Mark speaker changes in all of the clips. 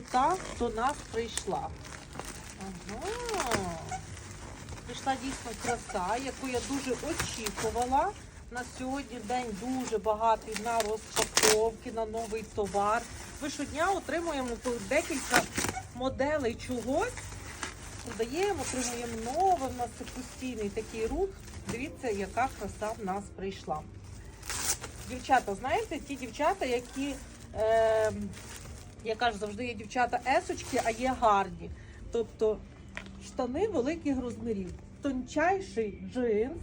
Speaker 1: та до нас прийшла. Ага. Прийшла дійсно краса, яку я дуже очікувала. На сьогодні день дуже багатий на розпаковки, на новий товар. Ми щодня отримуємо декілька моделей чогось. Продаємо, отримуємо нове. У нас це постійний такий рух. Дивіться, яка краса в нас прийшла. Дівчата, знаєте, ті дівчата, які, е, я кажу, завжди є дівчата есочки, а є гарні. Тобто штани великих розмірів, тончайший джинс,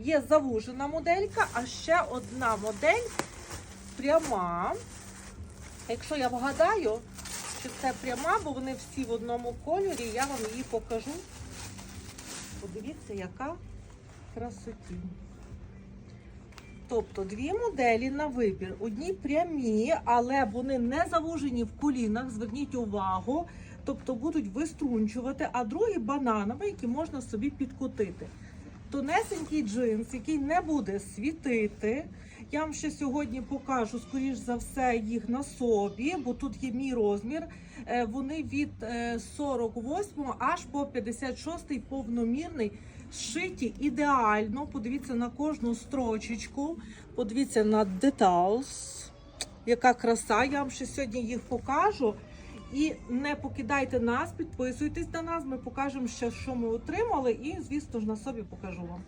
Speaker 1: є завужена моделька, а ще одна модель пряма. Якщо я вгадаю, що це пряма, бо вони всі в одному кольорі, я вам її покажу. Подивіться, яка красотінь. Тобто дві моделі на вибір. Одні прямі, але вони не завужені в колінах. Зверніть увагу. Тобто будуть виструнчувати, а другі бананові, які можна собі підкотити. Тонесенький джинс, який не буде світити. Я вам ще сьогодні покажу, скоріш за все, їх на собі, бо тут є мій розмір. Е, Вони від е, 48 аж по 56 повномірний. Зшиті ідеально. Подивіться на кожну строчечку. Подивіться на деталс. Яка краса. Я вам ще сьогодні їх покажу. І не покидайте нас, підписуйтесь на нас. Ми покажемо ще, що ми отримали, і, звісно ж, на собі покажу вам.